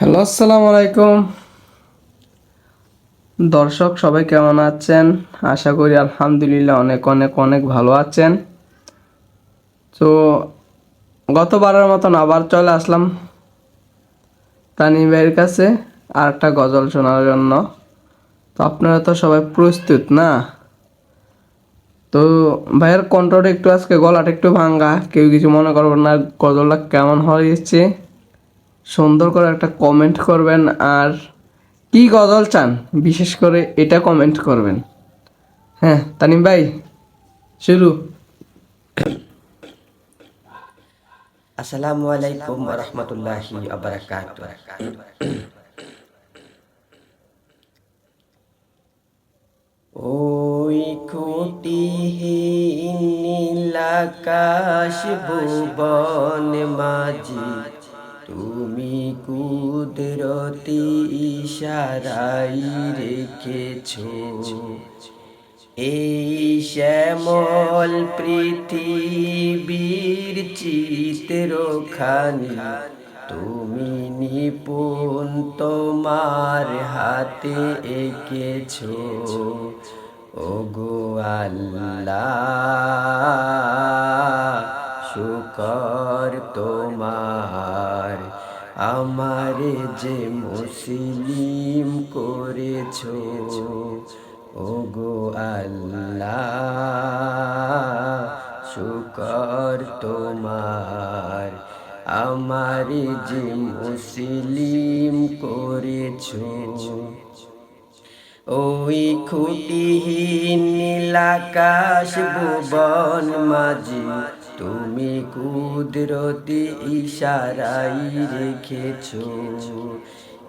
Hello, আসসালামু আলাইকুম। দর্শক, সবাই কেমন আছেন? আশা করি আলহামদুলিল্লাহ অনেক অনেক অনেক ভালো আছেন। তো গতবারের মতন আবার চলে আসলাম তানি ভাইয়ের কাছে আর একটা গজল শোনার জন্য। তো আপনারা তো সবাই প্রস্তুত না? তো ভাইয়ের কণ্ঠটা একটু আজকে গলাটা একটু ভাঙ্গা, কেউ কিছু মনে করবেন না, গজলটা কেমন হয়েছে? সুন্দর করে একটা কমেন্ট করবেন আর কি গজল চান? বিশেষ করে এটা কমেন্ট করবেন। হ্যাঁ তানিম ভাই শুরু। আসসালামু আলাইকুম রহমতুল্লাহি ওই খুঁটিহীন নীলাকাশ ভুবন মাঝি। তুমি কুদরতি ইশারাই রেখেছো। এই শ্যামল পৃথিবীর চিত্রখানি, তুমি নিপুণ তোমার হাতে এঁকেছো। ও গো আল্লাহ আমার যে মুসলিম করেছ ও গো আল্লাহ, শুকর তোমার। আমার যে মুসলিম করেছ, ওই খুঁটিহীন নীলাকাশ ভুবন মাঝি তুমি কুদরতি ইশারাই রেখেছো।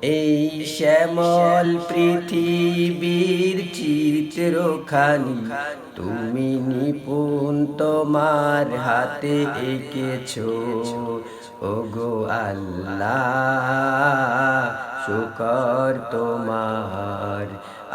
এই শ্যামল পৃথিবীর চিত্রখানি তুমি নিপুণ তোমার হাতে এঁকেছো। ও গো আল্লাহ, শুকর তোমার।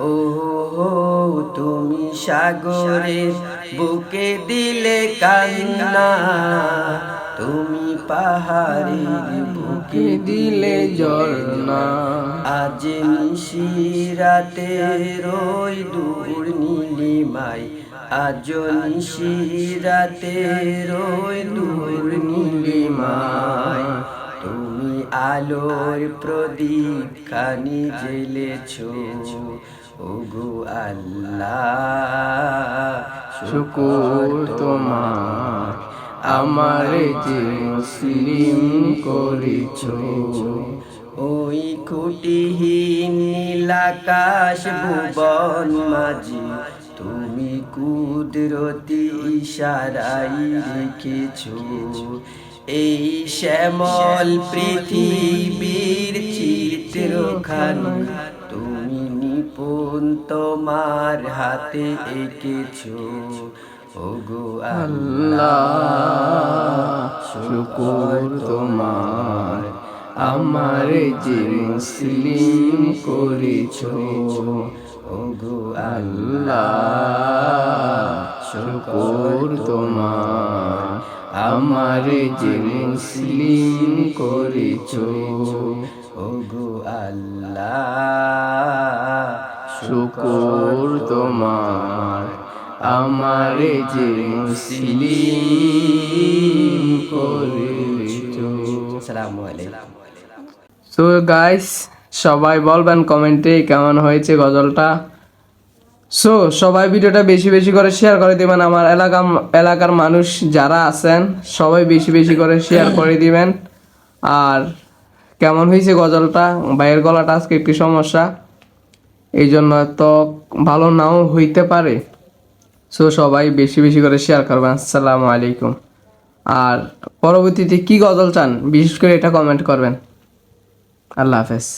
ও তুমি সাগরের বুকে দিলে কান্না, তুমি পাহাড়ের বুকে দিলে ঝর্ণা। আজ নিশিরাতে রই দূর নীলিমাই, আজ নিশিরাতে রই দূর নীলিমাই। আলোর প্রদীপ খানি জেলেছো ওগো আল্লাহ, শুকুর তোমার, আমার যে মুসলিম করেছ। ওই খুঁটিহীন নীলাকাশ ভুবন মাঝি তুমি কুদরতি ইশারাই রেখেছো। এই শ্যামল পৃথিবীর চিত্রখানি। তুমি নিপুণ তোমার হাতে এঁকেছো। ওগো আল্লাহ শুকুর তোমার। আমার যে মুসলিম করেছ। ওগো আল্লাহ। আমার যে মুসলিম করেছ ওগো আল্লাহ শুকুর তোমার। আমার যে মুসলিম করেছ। আলাইকুম। সো গাইস সবাই বলবেন কমেন্টে কেমন হয়েছে গজলটা। সো সবাই ভিডিওটা বেশি বেশি করে শেয়ার করে দিবেন। আমার এলাকা এলাকার মানুষ যারা আছেন, সবাই বেশি বেশি করে শেয়ার করে দিবেন। আর কেমন হয়েছে গজলটা? ভাইয়ের গলাটা আজকে একটু সমস্যা। এই জন্য তো ভালো নাও হইতে পারে। সো সবাই বেশি বেশি করে শেয়ার করবেন। আসসালামু আলাইকুম। আর পরবর্তীতে কি গজল চান? বিশেষ করে এটা কমেন্ট করবেন। আল্লাহ হাফেজ।